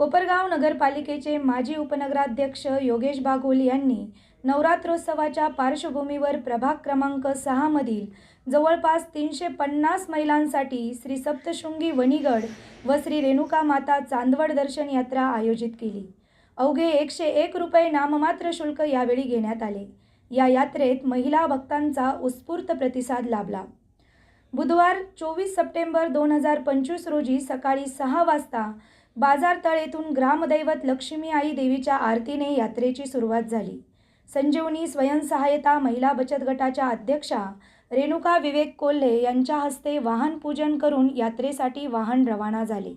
कोपरगाव नगरपालिकेचे माजी उपनगराध्यक्ष योगेश बागोल यांनी नवरात्रोत्सवाच्या पार्श्वभूमीवर प्रभाग क्रमांक सहामधील जवळपास तीनशे पन्नास महिलांसाठी श्री सप्तशृंगी वणीगड व श्री रेणुका माता चांदवड दर्शन यात्रा आयोजित केली. अवघे एकशे एक रुपये नाममात्र शुल्क यावेळी घेण्यात आले. या यात्रेत महिला भक्तांचा उत्स्फूर्त प्रतिसाद लाभला. बुधवार चोवीस सप्टेंबर दोन हजार पंचवीस रोजी सकाळी सहा वाजता बाजार तळेतून ग्रामदैवत लक्ष्मी आई देवीच्या आरतीने यात्रेची सुरुवात झाली. संजीवनी स्वयंसहायता महिला बचत गटाच्या अध्यक्षा रेणुका विवेक कोल्हे यांच्या हस्ते वाहन पूजन करून यात्रेसाठी वाहन रवाना झाले.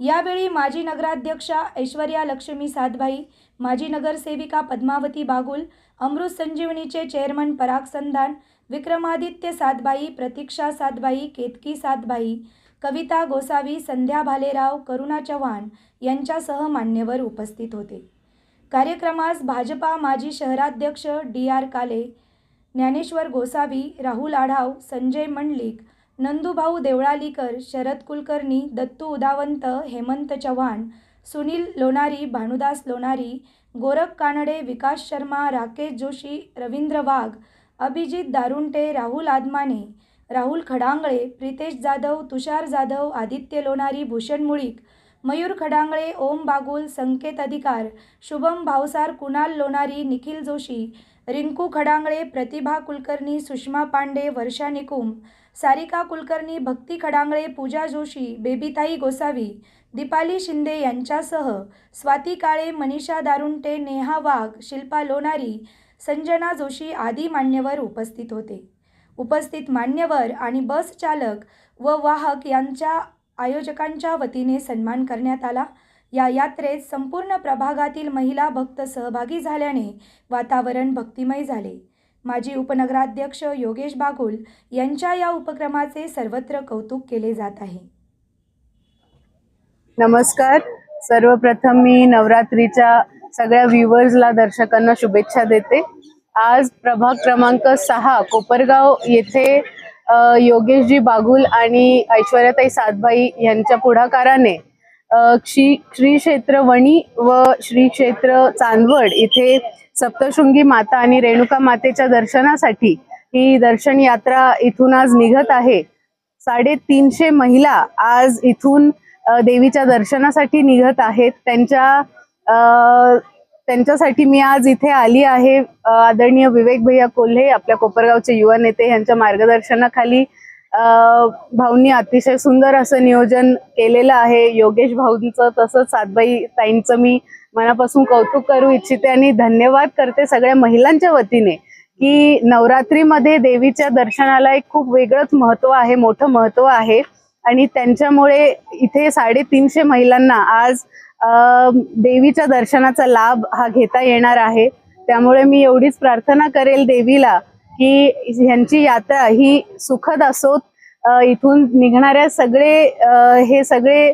यावेळी माजी नगराध्यक्षा ऐश्वर्या लक्ष्मी सातभाई माजी नगरसेविका पद्मावती बागुल अमृत संजीवनीचे चेअरमन पराग संधान विक्रमादित्य सातबाई प्रतीक्षा सातबाई केतकी सातबाई कविता गोसावी संध्या भालेराव करुणा चव्हाण यांच्यासह मान्यवर उपस्थित होते. कार्यक्रमास भाजपा माजी शहराध्यक्ष डी आर काले ज्ञानेश्वर गोसावी राहुल आढाव संजय मंडलिक नंदूभाऊ देवळालीकर शरद कुलकर्णी दत्तू उदावंत हेमंत चव्हाण सुनील लोणारी भानुदास लोणारी गोरख कानडे विकास शर्मा राकेश जोशी रवींद्र वाघ अभिजित दारुंटे राहुल आदमाने राहुल खडांगळे प्रितेश जाधव तुषार जाधव आदित्य लोणारी भूषण मुळीक मयूर खडांगळे ओम बागुल संकेत अधिकार शुभम भावसार कुणाल लोणारी निखिल जोशी रिंकू खडांगळे प्रतिभा कुलकर्णी सुषमा पांडे वर्षा निकुम सारिका कुलकर्णी भक्ती खडांगळे पूजा जोशी बेबीताई गोसावी दीपाली शिंदे यांच्यासह स्वाती काळे मनीषा दारुंटे नेहा वाघ शिल्पा लोणारी संजना जोशी आदी मान्यवर उपस्थित होते. उपस्थित मान्यवर आणि बस चालक व वाहक यांच्या आयोजकांच्या वतीने सन्मान करण्यात आला. या यात्रेत संपूर्ण प्रभागातील महिला भक्त सहभागी झाल्याने वातावरण भक्तिमय झाले. माजी उपनगराध्यक्ष योगेश बागुल यांच्या या उपक्रमाचे सर्वत्र कौतुक केले जात आहे. नमस्कार. सर्वप्रथम मी नवरात्रीच्या सगळ्या व्ह्युअर्सला दर्शकांना शुभेच्छा देते. आज प्रभाग क्रमांक सहा कोपरगाव येथे योगेशजी बागुल आणि ऐश्वर्याताई सातभाई यांच्या पुढाकाराने श्री श्री क्षेत्र वणी व श्री क्षेत्र चांदवड इथे सप्तशृंगी माता आणि रेणुका मातेच्या दर्शनासाठी ही दर्शन यात्रा इथून आज निघत आहे. साडेतीनशे महिला आज इथून देवीच्या दर्शनासाठी निघत आहेत. त्यांच्या अ, त्यांच्यासाठी मी आज इथे आली आहे आदरणीय विवेक भैया कोल्हे आपल्या कोपरगावचे युवा नेते यांच्या मार्गदर्शनाखाली. भाऊंनी अतिशय सुंदर असं नियोजन केलेलं आहे. योगेश भाऊंचं तसंच सातबाई ताईंचं मी मनापासून कौतुक करू इच्छिते आणि धन्यवाद करते सगळ्या महिलांच्या वतीने की नवरात्रीमध्ये देवीच्या दर्शनाला एक खूप वेगळंच महत्त्व आहे मोठं महत्त्व आहे. आणि त्यांच्यामुळे इथे साडेतीनशे महिलांना आज देवीच्या दर्शनाचा लाभ हा घेता येणार आहे. त्यामुळे मी एवढीच प्रार्थना करेल देवीला की ह्यांची यात्रा ही सुखद असोत. इथून निघणाऱ्या सगळे हे सगळे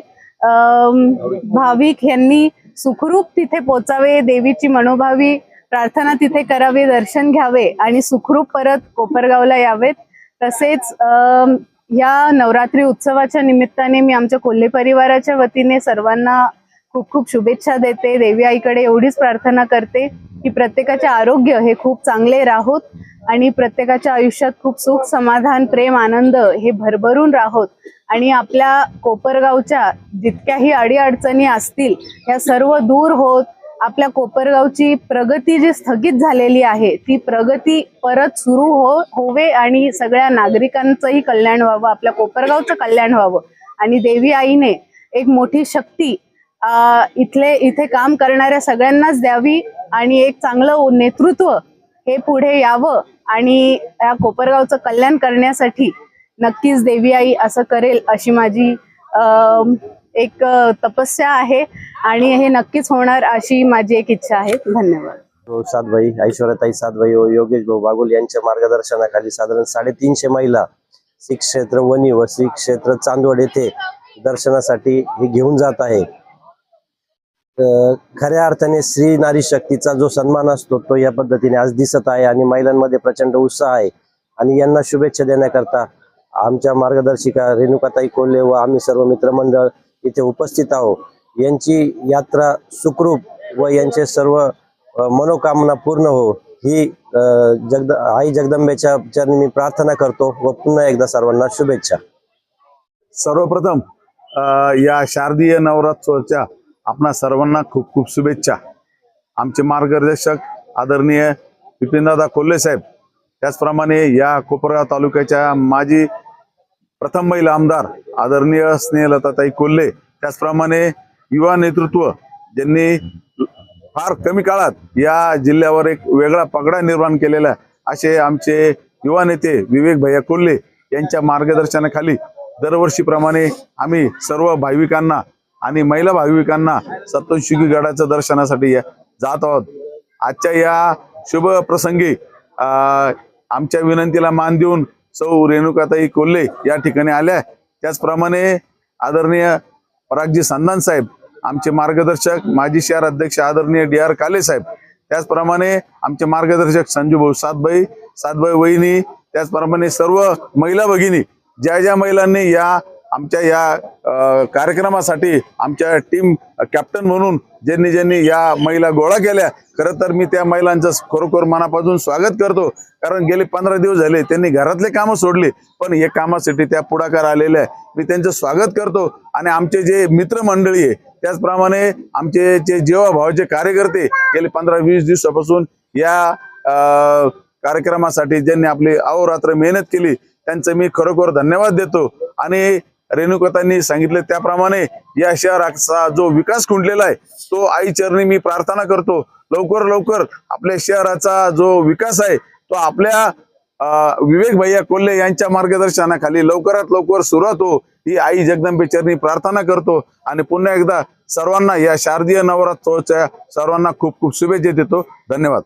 भाविक यांनी सुखरूप तिथे पोचावे देवीची मनोभावी प्रार्थना तिथे करावी दर्शन घ्यावे आणि सुखरूप परत कोपरगावला यावेत. तसेच या नवरात्री उत्सवाच्या निमित्ताने मी आमच्या कोल्हे परिवाराच्या वतीने सर्वांना खूप खूप शुभेच्छा देते. देवी आईकडे एवढीच प्रार्थना करते की प्रत्येकाचे आरोग्य हे खूप चांगले राहोत आणि प्रत्येकाच्या आयुष्यात खूप सुख समाधान प्रेम आनंद हे भरभरून राहोत. आणि आपल्या कोपरगावच्या जितक्याही अडीअडचणी असतील या सर्व दूर होत आपल्या कोपरगावची प्रगती जी स्थगित झालेली आहे ती प्रगती परत सुरू हो होवे आणि सगळ्या नागरिकांचंही कल्याण व्हावं आपल्या कोपरगावचं कल्याण व्हावं. आणि देवी आईने एक मोठी शक्ती इथले इथे काम करणाऱ्या सगळ्यांनाच द्यावी आणि एक चांगलं नेतृत्व हे पुढे यावं आणि या कोपरगावचं कल्याण करण्यासाठी नक्कीच देवी आई असं करेल अशी माझी एक तपस्या आहे आणि हे नक्कीच होणार अशी माझी एक इच्छा आहे. धन्यवाद. हो, ऐश्वर्याताई सातभाई व योगेश भाऊ बागुल यांच्या मार्गदर्शनाखाली साधारण साडेतीनशे महिला श्री क्षेत्र वणी व श्री क्षेत्र चांदवड येथे दर्शनासाठी हे घेऊन जात आहे खऱ्या अर्थाने स्त्री नारी शक्तीचा जो सन्मान असतो तो या पद्धतीने आज दिसत आहे आणि महिलांमध्ये प्रचंड उत्साह आहे. आणि यांना शुभेच्छा देण्याकरता आमच्या मार्गदर्शिका रेणुकाताई कोल्हे व आम्ही सर्व मित्रमंडळ इथे उपस्थित आहोत. यांची यात्रा सुखरूप व यांचे सर्व मनोकामना पूर्ण हो ही जगद आई जगदंबेच्या चरणी मी प्रार्थना करतो व पुन्हा एकदा सर्वांना शुभेच्छा. सर्वप्रथम अ, या शारदीय नवरात्रोत्सवाच्या आपणा सर्वांना खूप खूप शुभेच्छा. आमचे मार्गदर्शक आदरणीय विपिनदादा कोल्हे साहेब त्याचप्रमाणे या कोपरगाव तालुक्याच्या माजी प्रथम महिला आमदार आदरणीय स्नेहलताताई कोल्हे त्याचप्रमाणे युवा नेतृत्व ज्यांनी फार कमी काळात या जिल्ह्यावर एक वेगळा पगडा निर्माण केलेला आहे असे आमचे युवा नेते विवेक भैया कोल्हे यांच्या मार्गदर्शनाखाली दरवर्षीप्रमाणे आम्ही सर्व भाविकांना आणि महिला भाविकांना सप्तशृंगी गडाच्या दर्शनासाठी या- जात आहोत. आजच्या या शुभ प्रसंगी आमच्या विनंतीला मान देऊन सौ रेणुकाताई कोल्हे या ठिकाणी आल्या. त्याचप्रमाणे आदरणीय परागजी संदान साहेब आमचे मार्गदर्शक माजी शहर अध्यक्ष आदरणीय डी आर काले साहेब त्याचप्रमाणे आमचे मार्गदर्शक संजू भाऊ सातबाई सातबाई वहिनी त्याचप्रमाणे सर्व महिला भगिनी ज्या ज्या महिलांनी या आमच्या या कार्यक्रमासाठी आमच्या टीम कॅप्टन म्हणून ज्यांनी ज्यांनी या महिला गोळा केल्या खरं तर मी त्या महिलांचं खरोखर मनापासून स्वागत करतो. कारण गेले पंधरा दिवस झाले त्यांनी घरातले कामं सोडली पण हे कामासाठी त्या पुढाकार आलेल्या आहे मी त्यांचं स्वागत करतो. आणि आमचे जे मित्रमंडळी आहे त्याचप्रमाणे आमचे जे जेवाभावाचे कार्यकर्ते गेले पंधरा वीस दिवसापासून या कार्यक्रमासाठी ज्यांनी आपली अहोरात्र मेहनत केली त्यांचं मी खरोखर धन्यवाद देतो. आणि रेणुकतांनी सांगितले त्याप्रमाणे या शहराचा जो विकास खुंटलेला आहे तो आई चरणी मी प्रार्थना करतो. लवकर लवकर आपल्या शहराचा जो विकास आहे तो आपल्या अं, विवेक भैया कोल्हे यांच्या मार्गदर्शनाखाली लवकरात लवकर सुरुवात हो ही आई जगदंबे चरणी प्रार्थना करतो. आणि पुन्हा एकदा सर्वांना या शारदीय नवरात्रोच्या सर्वांना खूप खूप शुभेच्छा देतो. धन्यवाद.